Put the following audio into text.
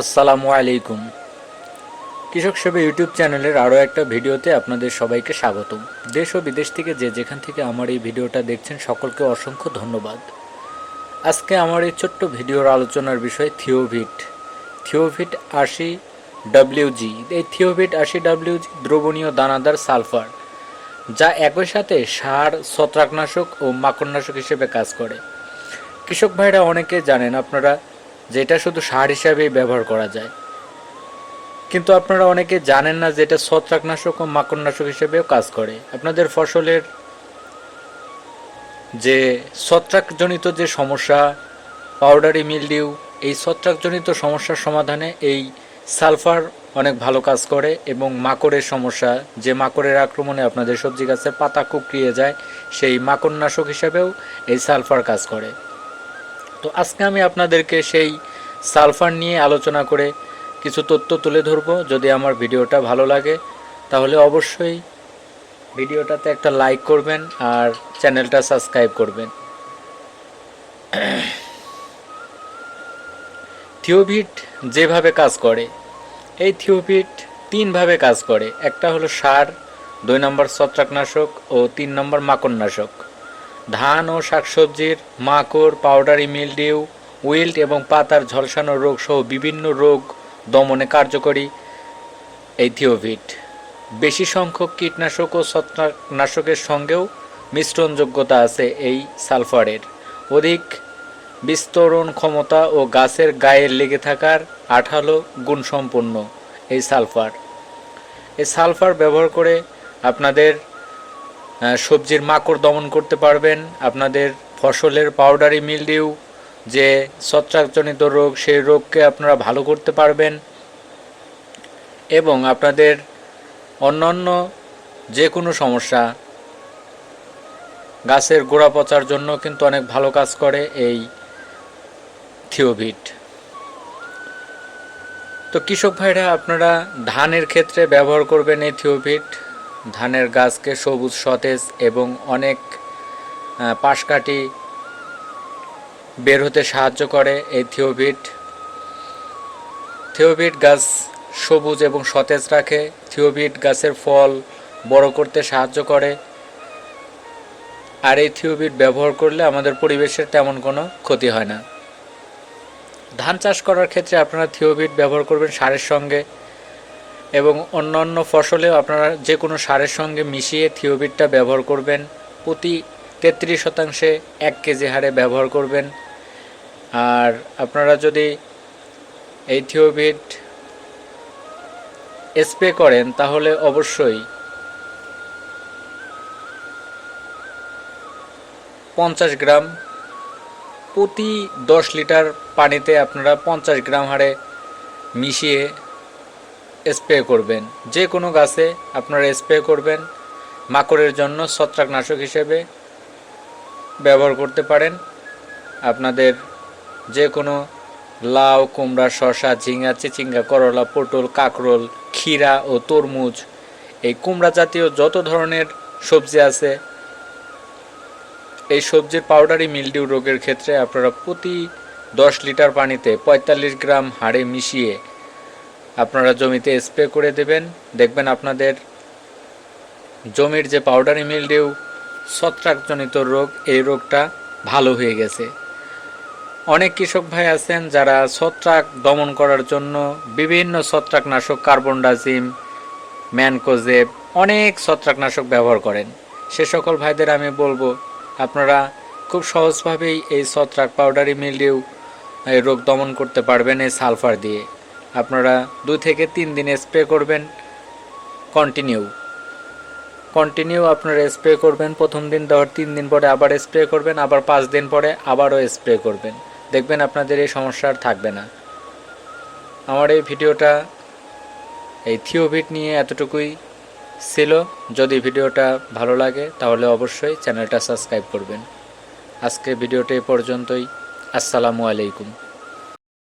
আসসালামু আলাইকুম। কৃষক সেবা ইউটিউব চ্যানেলের আরও একটা ভিডিওতে আপনাদের সবাইকে স্বাগত দেশ ও বিদেশ থেকে যে যেখান থেকে আমার এই ভিডিওটা দেখছেন, সকলকে অসংখ্য ধন্যবাদ। আজকে আমার এই ছোট্ট ভিডিওর আলোচনার বিষয় থিওভিট। থিওভিট আশি ডাব্লিউজি। এই থিওভিট আশি ডাব্লিউজি দ্রবণীয় দানাদার সালফার, যা একই সাথে সার, ছত্রাকনাশক ও মাকড়নাশক হিসেবে কাজ করে। কৃষক ভাইরা অনেকে জানেন, আপনারা যে এটা শুধু সার হিসাবেই ব্যবহার করা যায়। কিন্তু আপনারা অনেকে জানেন না যে এটা ছত্রাকনাশক ও মাকড়নাশক হিসেবেও কাজ করে। আপনাদের ফসলের যে ছত্রাকজনিত যে সমস্যা, পাউডারি মিলডিউ, এই ছত্রাকজনিত সমস্যার সমাধানে এই সালফার অনেক ভালো কাজ করে এবং মাকড়ের সমস্যা, যে মাকড়ের আক্রমণে আপনাদের সবজি গাছের পাতা কুকড়িয়ে যায়, সেই মাকড়নাশক হিসাবেও এই সালফার কাজ করে। তো আজকে আমি আপনাদেরকে সেই সালফার নিয়ে আলোচনা করে কিছু তথ্য তুলে ধরবো। যদি আমার ভিডিওটা ভালো লাগে, তাহলে অবশ্যই ভিডিওটাতে একটা লাইক করবেন আর চ্যানেলটা সাবস্ক্রাইব করবেন। থিওভিট যেভাবে কাজ করে, এই থিওভিট তিনভাবে কাজ করে। একটা হলো সার, দুই নম্বর ছত্রাকনাশক ও তিন নম্বর মাকড়নাশক। ধান ও শাকসবজির মাকড়, পাউডারি মিলডিউ উইল্ট এবং পাতার ঝলসানো রোগ সহ বিভিন্ন রোগ দমনে কার্যকরী এই থিওভিট বেশি সংখ্যক কীটনাশক ও ছত্রাকনাশকের সঙ্গেও মিশ্রণযোগ্যতা আছে এই সালফারের। অধিক বিস্তরণ ক্ষমতা ও গাছের গায়ে লেগে থাকার আঠালো গুণসম্পন্ন এই সালফার। এই সালফার ব্যবহার করে আপনাদের সবজির মাকড় দমন করতে পারবেন। আপনাদের ফসলের পাউডারি মিলডিউ যে ছত্রাকজনিত রোগ, সেই রোগকে আপনারা ভালো করতে পারবেন। এবং আপনাদের অন্যান্য যে কোনো সমস্যা, গাছের গোড়া পচার জন্য কিন্তু অনেক ভালো কাজ করে এই থিওভিট। তো কৃষক ভাইরা, আপনারা ধানের ক্ষেত্রে ব্যবহার করবেন এই থিওভিট। ধানের গাছকে সবুজ সতেজ এবং অনেক আহ, পাশকাঠি বের হতে সাহায্য করে এই থিওভিট থিওভিট গাছ সবুজ এবং সতেজ রাখে। থিওভিট গাছের ফল বড় করতে সাহায্য করে। আর এই থিওভিট ব্যবহার করলে আমাদের পরিবেশের তেমন কোনো ক্ষতি হয় না। ধান চাষ করার ক্ষেত্রে আপনারা থিওভিট ব্যবহার করবেন সারের সঙ্গে। এবং অন্যান্য ফসলেও আপনারা যে কোনো সারের সঙ্গে মিশিয়ে থিওভিটটা ব্যবহার করবেন। প্রতি তেত্রিশ শতাংশে এক কেজি হারে ব্যবহার করবেন। আর আপনারা যদি এই থিওভিট স্প্রে করেন, তাহলে অবশ্যই পঞ্চাশ গ্রাম প্রতি দশ লিটার পানিতে আপনারা পঞ্চাশ গ্রাম হারে মিশিয়ে স্প্রে করবেন। যে কোনো গাছে আপনারা স্প্রে করবেন। মাকড়ের জন্য ছত্রাকনাশক হিসেবে ব্যবহার করতে পারেন। আপনাদের যে কোনো লাউ, কুমড়া, শসা, ঝিঙা, চিচিঙ্গা, করলা, পটল, কাঁকরোল, ক্ষীরা ও তরমুজ, এই কুমড়া জাতীয় যত ধরনের সবজি আছে, এই সবজির পাউডারি মিলডিউ রোগের ক্ষেত্রে আপনারা প্রতি দশ লিটার পানিতে পঁয়তাল্লিশ গ্রাম হাড়ে মিশিয়ে আপনারা জমিতে স্প্রে করে দেবেন। দেখবেন আপনাদের জমির যে পাউডারি মিলডিউ ছত্রাকজনিত রোগ, এই রোগটা ভালো হয়ে গেছে। অনেক কৃষক ভাই আছেন যারা ছত্রাক দমন করার জন্য বিভিন্ন ছত্রাকনাশক কার্বন ডাজিম, ম্যানকোজেব, অনেক ছত্রাকনাশক ব্যবহার করেন। সে সকল ভাইদের আমি বলব, আপনারা খুব সহজভাবেই এই ছত্রাক পাউডারি মিলডিউ এই রোগ দমন করতে পারবেন এই সালফার দিয়ে। আপনারা দু থেকে তিন দিন স্প্রে করবেন কন্টিনিউ কন্টিনিউ আপনারা স্প্রে করবেন, প্রথম দিন দেওয়ার তিন দিন পরে আবার স্প্রে করবেন, আবার পাঁচ দিন পরে আবারও স্প্রে করবেন। দেখবেন আপনাদের এই সমস্যা আর থাকবে না। আমার এই ভিডিওটা, এই থিওভিট নিয়ে এতটুকুই ছিল। যদি ভিডিওটা ভালো লাগে, তাহলে অবশ্যই চ্যানেলটা সাবস্ক্রাইব করবেন। আজকে ভিডিওটা এ পর্যন্তই। আসসালামু আলাইকুম।